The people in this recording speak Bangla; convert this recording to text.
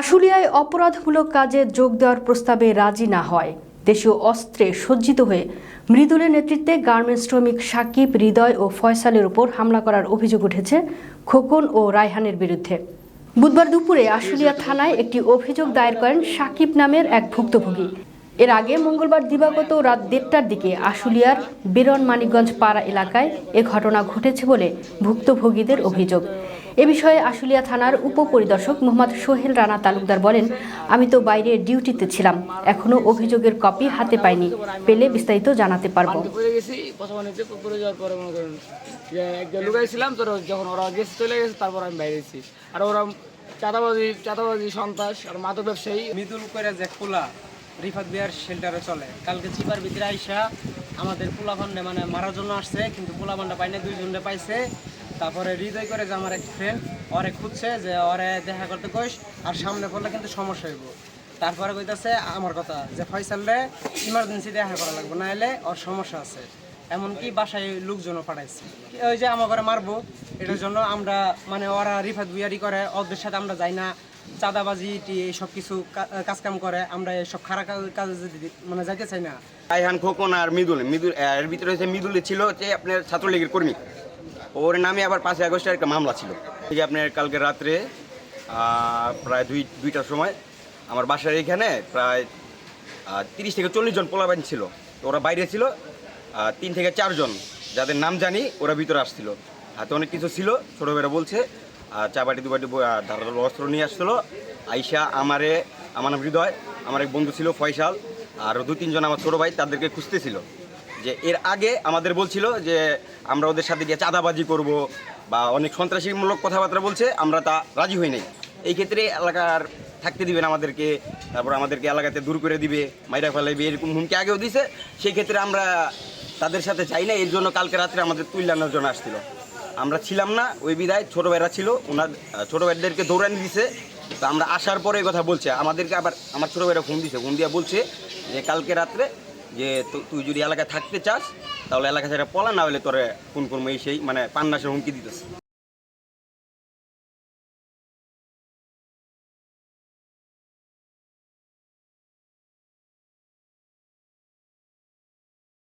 আশুলিয়ায় অপরাধমূলক কাজে যোগ দেওয়ার প্রস্তাবে রাজি না হয়। দেশীয় অস্ত্রে সজ্জিত হয়ে মৃদুলের নেতৃত্বে গার্মেন্টস শ্রমিক সাকিব হৃদয় ও ফয়সালের উপর হামলা করার অভিযোগ উঠেছে খোকন ও রায়হানের বিরুদ্ধে। বুধবার দুপুরে আশুলিয়া থানায় একটি অভিযোগ দায়ের করেন সাকিব নামের এক ভুক্তভোগী। এর আগে মঙ্গলবার দিবাগত রাত দেড়টার দিকে আশুলিয়ার বেরন মানিকগঞ্জ পাড়া এলাকায় এ ঘটনা ঘটেছে বলে ভুক্তভোগীদের অভিযোগ। এ বিষয়ে আশুলিয়া থানার উপপরিদর্শক মোহাম্মদ সোহেল রানা তালুকদার বলেন আমি তো বাইরে ডিউটিতে ছিলাম এখনও অভিযোগের কপি হাতে পাইনি পেলে বিস্তারিত জানাতে পারব। মনে যখন ওরা গেছে চলে গেছে তারপর আমি বাইরেছি আর ওরা চাঁদাবাজি চাঁদাবাজি সন্ত্রাস আর মাদক ব্যবসায়ী মিদুল করে যে খোলা রিফাত বিয়ার শেল্টারে চলে। কালকে চিপার ভিতরে আইসা আমাদের পোলাপান্ডে মানে মারার জন্য আসছে কিন্তু পোলাপান্ডা পাইনি দুইজনে পাইছে। তারপরে হৃদয় করে যে আমার এক ফ্রেন্ড ওরে খুঁজছে যে ওরে দেখা করতে কইস, আর সামনে পড়লে কিন্তু সমস্যা হইব। তারপরে কইতাছে আমার কথা, যে ফয়সাল রে ইমার্জেন্সি দেখা করা লাগবে না এলে ওর সমস্যা আছে। এমনকি বাসায় লোকজনও পাঠাইছে। ওই যে আমার ঘরে মারবো, এটার জন্য আমরা মানে ওরা রিফাত বিয়ারি করে, ওদের সাথে আমরা যাই না। চাঁদাবাজি সব কিছু কাজকাম করে, আমরা এসব খারাপ কাজে মানে যাইতে চাই না। রায়হান খোকন আর মিদুল মিদুল, এর ভিতরে হচ্ছে মিদুলে ছিল যে আপনার ছাত্রলীগের কর্মী। ওর নামে আবার পাঁচই আগস্টের একটা মামলা ছিল। ঠিক আপনার কালকে রাত্রে প্রায় দুই, দুইটার সময় আমার বাসার এখানে প্রায় তিরিশ থেকে চল্লিশ জন পোলাবাইন ছিল। তো ওরা বাইরে ছিল তিন থেকে চারজন যাদের নাম জানি, ওরা ভিতরে আসছিল। হাতে অনেক কিছু ছিল, ছোটো বেড়া বলছে আর চাবাটি দুবাটি ধারালো অস্ত্র নিয়ে আসছিল। আইসা আমারে, আমার হৃদয়, আমার এক বন্ধু ছিল ফয়সাল, আর দু তিনজন আমার ছোটো ভাই তাদেরকে খুঁজতেছিল। যে এর আগে আমাদের বলছিল যে আমরা ওদের সাথে গিয়ে চাঁদাবাজি করব বা অনেক সন্ত্রাসীমূলক কথাবার্তা বলছে, আমরা তা রাজি হই নাই। এই ক্ষেত্রে এলাকার থাকতে দিবেন আমাদেরকে, তারপর আমাদেরকে এলাকাতে দূর করে দিবে, মাইরা ফেলাইবে, এরকম হুমকি আগেও দিছে। সেই ক্ষেত্রে আমরা তাদের সাথে চাই না এর জন্য কালকে রাত্রে আমাদের তুইলানোর জন্য আসছিল। আমরা ছিলাম না, ওই বিদায় ছোটো ভাইরা ছিল ওনার ছোটো ভাইদেরকে দৌড়ানি দিছে। তো আমরা আসার পরে কথা বলছে। আমাদেরকে আবার, আমার ছোটো ভাইরা ফোন দিছে, ফোন দিয়ে বলছে যে কালকে রাত্রে যে তুই যদি এলাকায় থাকতে চাস, তাহলে এলাকা ছেড়ে পলা, না হলে তোরে কোন কোন মেয়ে সেই মানে পান্নাসের হুমকি দিতেছে।